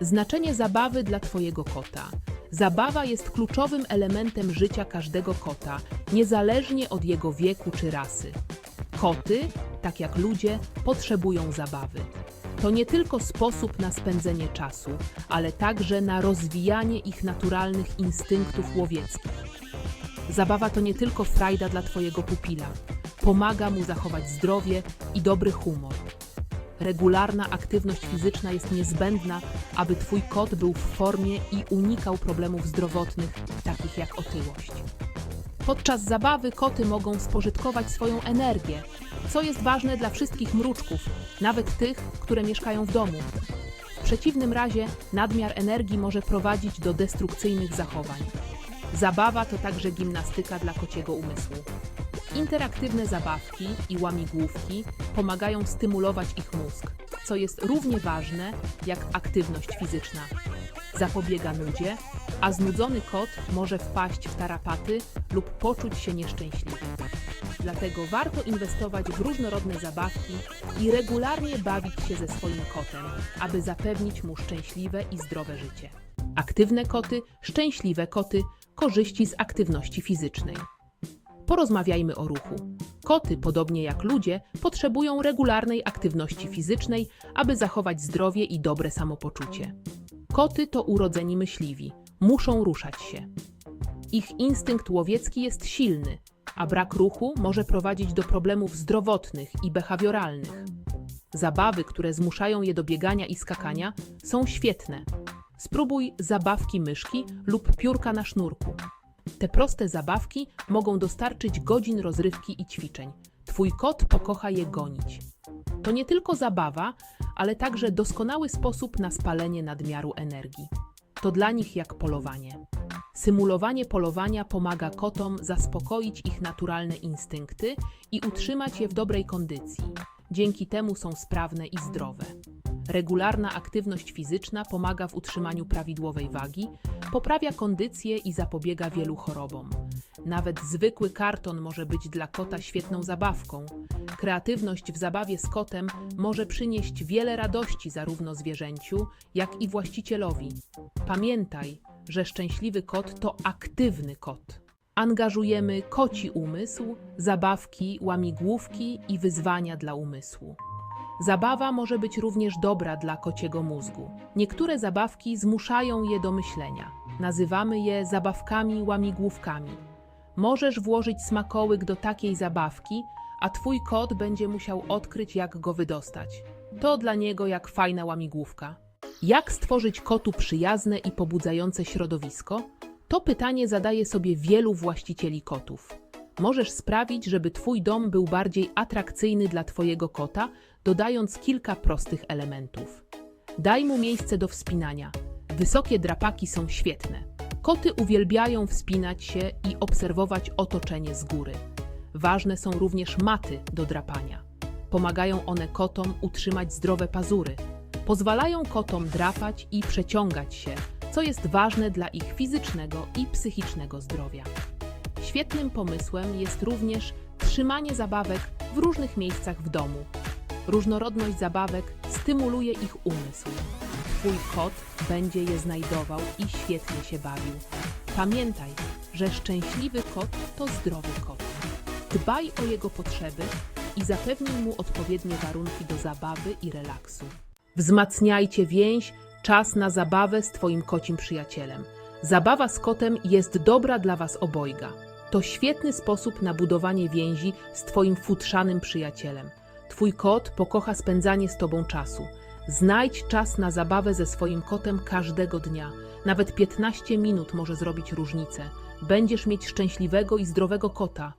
Znaczenie zabawy dla Twojego kota. Zabawa jest kluczowym elementem życia każdego kota, niezależnie od jego wieku czy rasy. Koty, tak jak ludzie, potrzebują zabawy. To nie tylko sposób na spędzenie czasu, ale także na rozwijanie ich naturalnych instynktów łowieckich. Zabawa to nie tylko frajda dla Twojego pupila. Pomaga mu zachować zdrowie i dobry humor. Regularna aktywność fizyczna jest niezbędna, aby Twój kot był w formie i unikał problemów zdrowotnych, takich jak otyłość. Podczas zabawy koty mogą spożytkować swoją energię, co jest ważne dla wszystkich mruczków, nawet tych, które mieszkają w domu. W przeciwnym razie nadmiar energii może prowadzić do destrukcyjnych zachowań. Zabawa to także gimnastyka dla kociego umysłu. Interaktywne zabawki i łamigłówki pomagają stymulować ich mózg, co jest równie ważne jak aktywność fizyczna. Zapobiega nudzie, a znudzony kot może wpaść w tarapaty lub poczuć się nieszczęśliwy. Dlatego warto inwestować w różnorodne zabawki i regularnie bawić się ze swoim kotem, aby zapewnić mu szczęśliwe i zdrowe życie. Aktywne koty, szczęśliwe koty, korzyści z aktywności fizycznej. Porozmawiajmy o ruchu. Koty, podobnie jak ludzie, potrzebują regularnej aktywności fizycznej, aby zachować zdrowie i dobre samopoczucie. Koty to urodzeni myśliwi, muszą ruszać się. Ich instynkt łowiecki jest silny, a brak ruchu może prowadzić do problemów zdrowotnych i behawioralnych. Zabawy, które zmuszają je do biegania i skakania, są świetne. Spróbuj zabawki myszki lub piórka na sznurku. Te proste zabawki mogą dostarczyć godzin rozrywki i ćwiczeń. Twój kot pokocha je gonić. To nie tylko zabawa, ale także doskonały sposób na spalenie nadmiaru energii. To dla nich jak polowanie. Symulowanie polowania pomaga kotom zaspokoić ich naturalne instynkty i utrzymać je w dobrej kondycji. Dzięki temu są sprawne i zdrowe. Regularna aktywność fizyczna pomaga w utrzymaniu prawidłowej wagi, poprawia kondycję i zapobiega wielu chorobom. Nawet zwykły karton może być dla kota świetną zabawką. Kreatywność w zabawie z kotem może przynieść wiele radości zarówno zwierzęciu, jak i właścicielowi. Pamiętaj, że szczęśliwy kot to aktywny kot. Angażujemy koci umysł, zabawki, łamigłówki i wyzwania dla umysłu. Zabawa może być również dobra dla kociego mózgu. Niektóre zabawki zmuszają je do myślenia. Nazywamy je zabawkami łamigłówkami. Możesz włożyć smakołyk do takiej zabawki, a twój kot będzie musiał odkryć, jak go wydostać. To dla niego jak fajna łamigłówka. Jak stworzyć kotu przyjazne i pobudzające środowisko? To pytanie zadaje sobie wielu właścicieli kotów. Możesz sprawić, żeby Twój dom był bardziej atrakcyjny dla Twojego kota, dodając kilka prostych elementów. Daj mu miejsce do wspinania. Wysokie drapaki są świetne. Koty uwielbiają wspinać się i obserwować otoczenie z góry. Ważne są również maty do drapania. Pomagają one kotom utrzymać zdrowe pazury. Pozwalają kotom drapać i przeciągać się, co jest ważne dla ich fizycznego i psychicznego zdrowia. Świetnym pomysłem jest również trzymanie zabawek w różnych miejscach w domu. Różnorodność zabawek stymuluje ich umysł. Twój kot będzie je znajdował i świetnie się bawił. Pamiętaj, że szczęśliwy kot to zdrowy kot. Dbaj o jego potrzeby i zapewnij mu odpowiednie warunki do zabawy i relaksu. Wzmacniajcie więź, czas na zabawę z Twoim kocim przyjacielem. Zabawa z kotem jest dobra dla Was obojga. To świetny sposób na budowanie więzi z Twoim futrzanym przyjacielem. Twój kot pokocha spędzanie z Tobą czasu. Znajdź czas na zabawę ze swoim kotem każdego dnia. Nawet 15 minut może zrobić różnicę. Będziesz mieć szczęśliwego i zdrowego kota.